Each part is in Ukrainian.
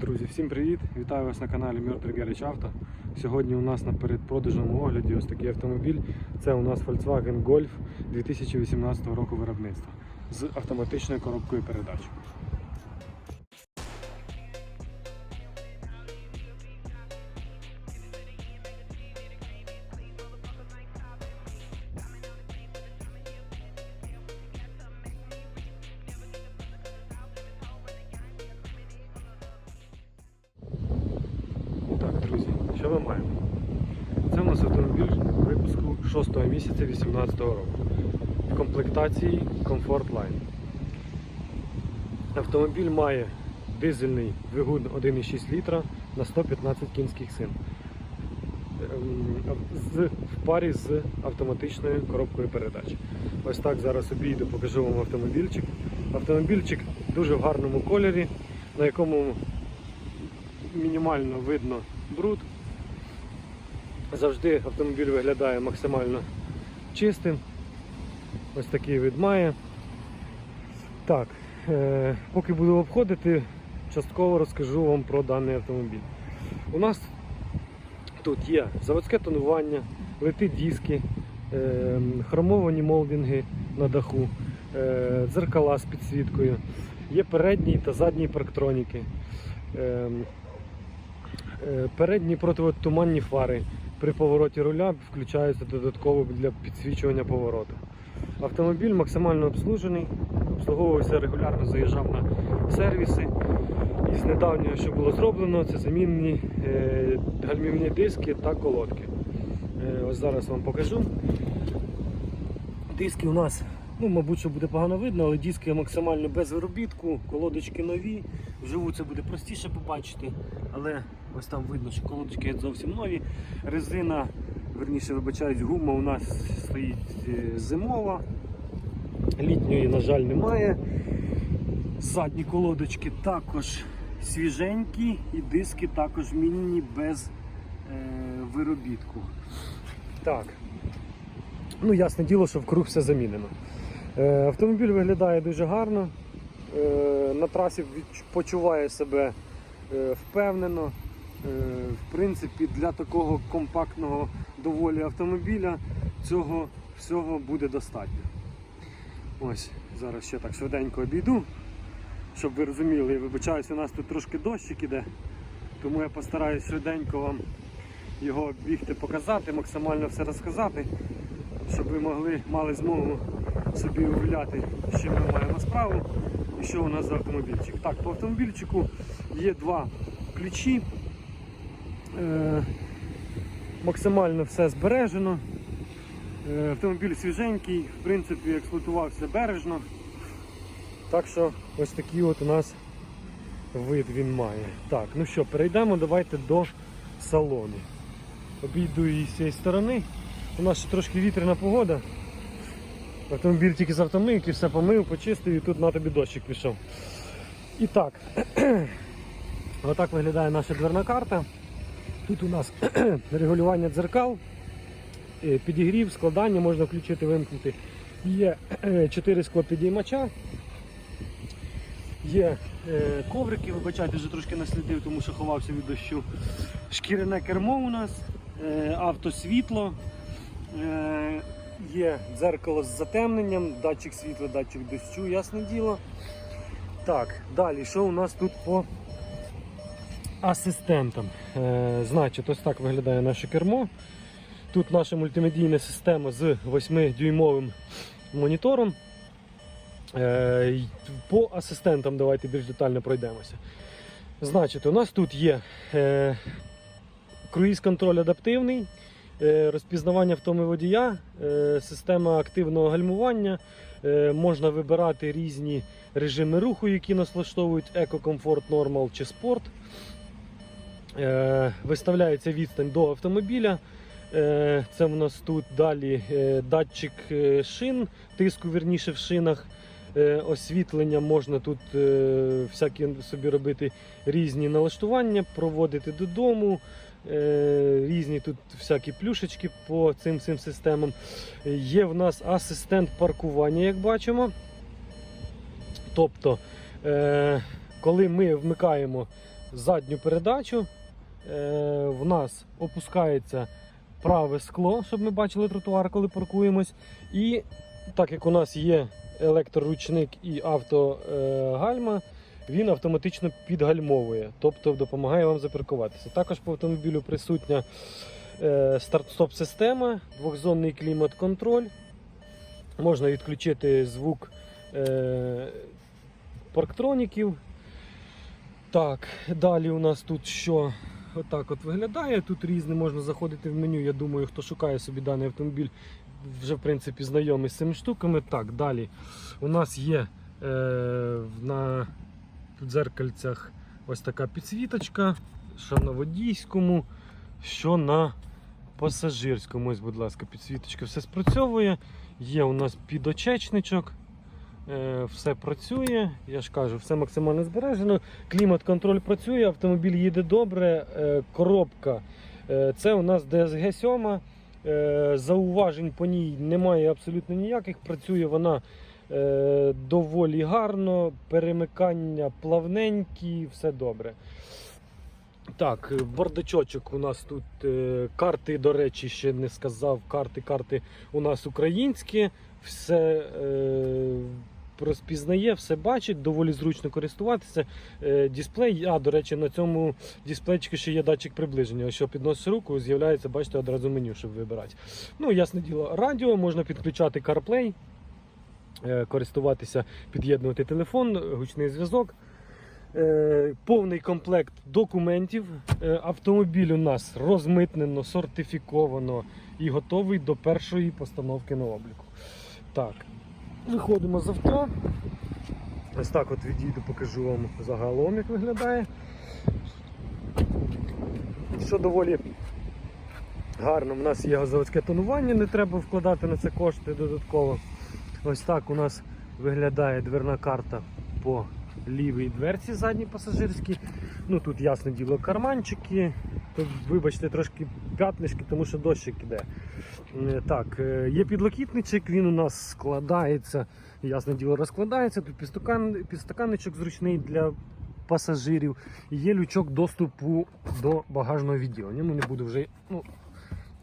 Друзі, всім привіт! Вітаю вас на каналі Мертвий Garage Авто. Сьогодні у нас на передпродажному огляді ось такий автомобіль. Це у нас Volkswagen Golf 2018 року виробництва з автоматичною коробкою передач. Що ми маємо? Це у нас автомобіль випуску 6 місяця 2018 року. В комплектації Comfort Line. Автомобіль має дизельний двигун 1,6 літра на 115 кінських сил. Ем, в парі з автоматичною коробкою передач. Ось так зараз обійду, покажу вам автомобільчик. Автомобільчик дуже в гарному кольорі, на якому мінімально видно бруд. Завжди автомобіль виглядає максимально чистим. Ось такий вид має. Так, е, поки буду обходити, частково розкажу вам про даний автомобіль. У нас тут є заводське тонування, лети диски, е, хромовані молдинги на даху, е, дзеркала з підсвіткою, є передні та задні парктроніки. Е, Е, Передні противотуманні фари при повороті руля включаються додатково для підсвічування повороту. Автомобіль максимально обслужений, обслуговувався регулярно, заїжджав на сервіси. І з недавнього, що було зроблено, це замінні е, гальмівні диски та колодки. Е, ось зараз вам покажу. Диски у нас, ну, мабуть, що буде погано видно, але диски максимально без виробітку, колодочки нові. Вживу це буде простіше побачити, але ось там видно, що колодочки зовсім нові. Резина, верніше вибачаюсь, гума у нас стоїть е, зимова. Літньої, на жаль, немає. Задні колодочки також свіженькі і диски також мінні без е, виробітку. Так. Ну, ясне діло, що вкруг все замінено. Е, автомобіль виглядає дуже гарно. Е, на трасі почуває себе е, впевнено. Е, в принципі, для такого компактного доволі автомобіля цього всього буде достатньо. Ось, зараз ще так швиденько обійду, щоб ви розуміли, я вибачаюся, у нас тут трошки дощик іде, тому я постараюсь швиденько вам його бігти, показати, максимально все розказати, щоб ви могли мали змогу собі уявляти, чим ми маємо справу і що у нас за автомобільчик. Так, по автомобільчику є два ключі. Е, максимально все збережено. Е, Автомобіль свіженький, в принципі, експлуатувався бережно. Так що ось такий от у нас вид він має. Так, ну що, перейдемо давайте до салону. Обійду її з цієї сторони. У нас ще трошки вітряна погода. Автомобіль тільки з автомийки, все помив, почистив і тут на тобі дощик пішов. І так, отак виглядає наша дверна карта. Тут у нас регулювання дзеркал, е, підігрів, складання, можна включити, вимкнути. Є 4 склопідіймача, є е, коврики, вибачайте, вже трошки наслідив, тому що ховався від дощу. Шкіряне кермо у нас, е, автосвітло, е, є дзеркало з затемненням, датчик світла, датчик дощу, ясне діло. Так, далі, що у нас тут по асистентам? Е, значить, ось так виглядає наше кермо. Тут наша мультимедійна система з 8-дюймовим монітором. Е, По асистентам давайте більш детально пройдемося. Значить, у нас тут є е, круїз-контроль адаптивний, розпізнавання втоми водія, система активного гальмування. Можна вибирати різні режими руху, які нас влаштовують Eco, Comfort, Normal чи Sport. Е, Виставляється відстань до автомобіля. Е, Це в нас тут далі е, датчик шин, тиску вірніше в шинах. Освітлення можна тут всякі собі робити різні налаштування, проводити додому. Різні тут всякі плюшечки по цим цим системам. Є в нас асистент паркування, як бачимо. Тобто, коли ми вмикаємо задню передачу. Е, в нас опускається праве скло, щоб ми бачили тротуар, коли паркуємось. І так як у нас є електроручник і автогальма, він автоматично підгальмовує, тобто допомагає вам запаркуватися. Також по автомобілю присутня е, старт-стоп система, двохзонний клімат-контроль. Можна відключити звук е, парктроніків. Так, далі у нас тут що? Отак от виглядає. Тут різне можна заходити в меню. Я думаю, хто шукає собі даний автомобіль, вже в принципі знайомий з цими штуками. Так, далі у нас є е, на дзеркальцях ось така підсвіточка, що на водійському, що на пасажирському. Ось, будь ласка, підсвіточка все спрацьовує. Є у нас підочечничок. Е, Все працює, я ж кажу, все максимально збережено. Клімат-контроль працює, автомобіль їде добре. Е, Коробка е, це у нас DSG 7. Е, Зауважень по ній немає абсолютно ніяких. Працює вона доволі гарно, перемикання плавненькі, все добре. Так, бардачочок у нас тут карти, до речі, ще не сказав. Карти, карти у нас українські, все розпізнає, все бачить, доволі зручно користуватися. Е, дисплей, а до речі, на цьому дисплейчику ще є датчик приближення. Що підносиш руку, з'являється, бачите, одразу меню, щоб вибирати. Ну, ясне діло, радіо можна підключати CarPlay, е, користуватися, під'єднувати телефон, гучний зв'язок. Е, Повний комплект документів. Автомобіль у нас розмитнено, сертифіковано і готовий до першої постановки на обліку. Так, виходимо з авто. Ось так от відійду, покажу вам загалом, як виглядає. Що доволі гарно, у нас є заводське тонування, не треба вкладати на це кошти додатково. Ось так у нас виглядає дверна карта по лівій дверці задній пасажирській. Ну тут ясне діло карманчики. Тут, вибачте, трошки п'ятнишки, тому що дощик іде. Е, Так, е, є підлокітничок, він у нас складається, ясне діло, розкладається. Тут підстакан, підстаканничок зручний для пасажирів. Є лючок доступу до багажного відділення. Ну не буду вже. Ну,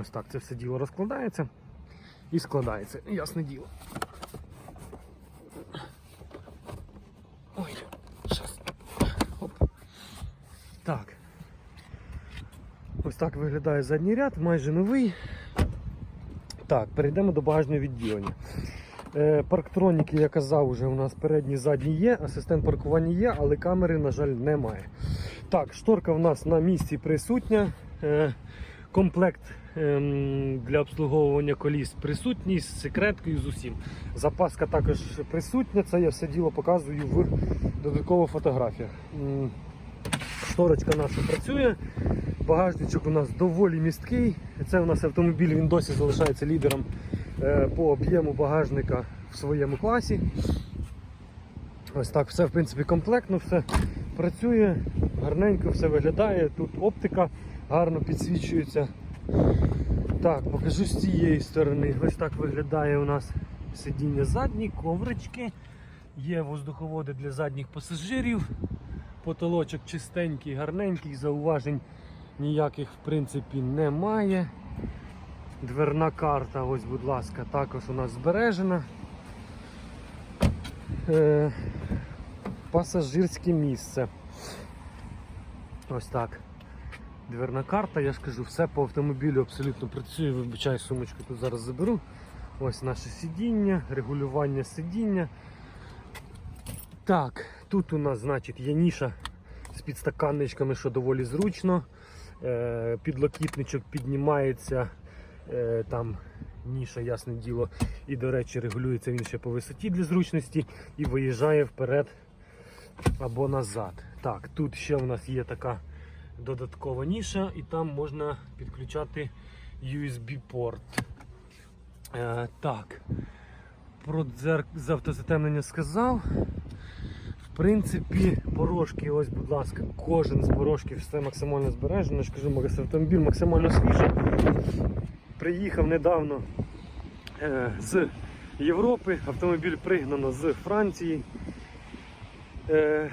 ось так це все діло розкладається і складається. Ясне діло. Ой, щас. Оп. Так. Ось так виглядає задній ряд, майже новий. Так, перейдемо до багажного відділення. Е, парктроніки, я казав, вже у нас передні задні є, асистент паркування є, але камери, на жаль, немає. Так, шторка в нас на місці присутня. Е, комплект ем, для обслуговування коліс присутній з секреткою з усім. Запаска також присутня, це я все діло показую в додаткових фотографіях. Шторочка наша працює. Багажничок у нас доволі місткий. Це у нас автомобіль, він досі залишається лідером е, по об'єму багажника в своєму класі. Ось так все в принципі комплектно, все працює, гарненько все виглядає. Тут оптика гарно підсвічується. Так, покажу з цієї сторони. Ось так виглядає у нас сидіння задні, коврички. Є воздуховоди для задніх пасажирів. Потолочок чистенький, гарненький, зауважень ніяких в принципі немає. Дверна карта, ось, будь ласка, також у нас збережена. Е, пасажирське місце. Ось так. Дверна карта, я ж кажу, все по автомобілю абсолютно працює. Вибачаю, сумочку тут зараз заберу. Ось наше сидіння, регулювання сидіння. Так, тут у нас, значить, є ніша з підстаканничками, що доволі зручно. Е, підлокітничок піднімається, е, там ніша, ясне діло, і, до речі, регулюється він ще по висоті для зручності і виїжджає вперед або назад. Так, тут ще в нас є така додаткова ніша, і там можна підключати USB-порт. Е, так, про дзерк... з автозатемнення сказав. Принципі, порожки, ось, будь ласка, кожен з порожків все максимально збережено. Ж автомобіль максимально свіжий. Приїхав недавно е, з Європи. Автомобіль пригнано з Франції. Е,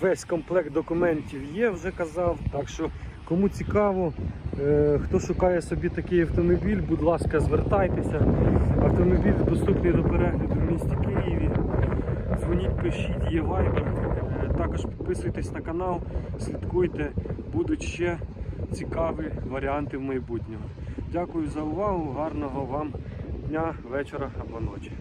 весь комплект документів є, вже казав. Так що, кому цікаво, е, хто шукає собі такий автомобіль, будь ласка, звертайтеся. Автомобіль доступний до перегляду в місті Києві. Дзвоніть, пишіть, є вайбер. Також підписуйтесь на канал, слідкуйте, будуть ще цікаві варіанти в майбутньому. Дякую за увагу, гарного вам дня, вечора або ночі.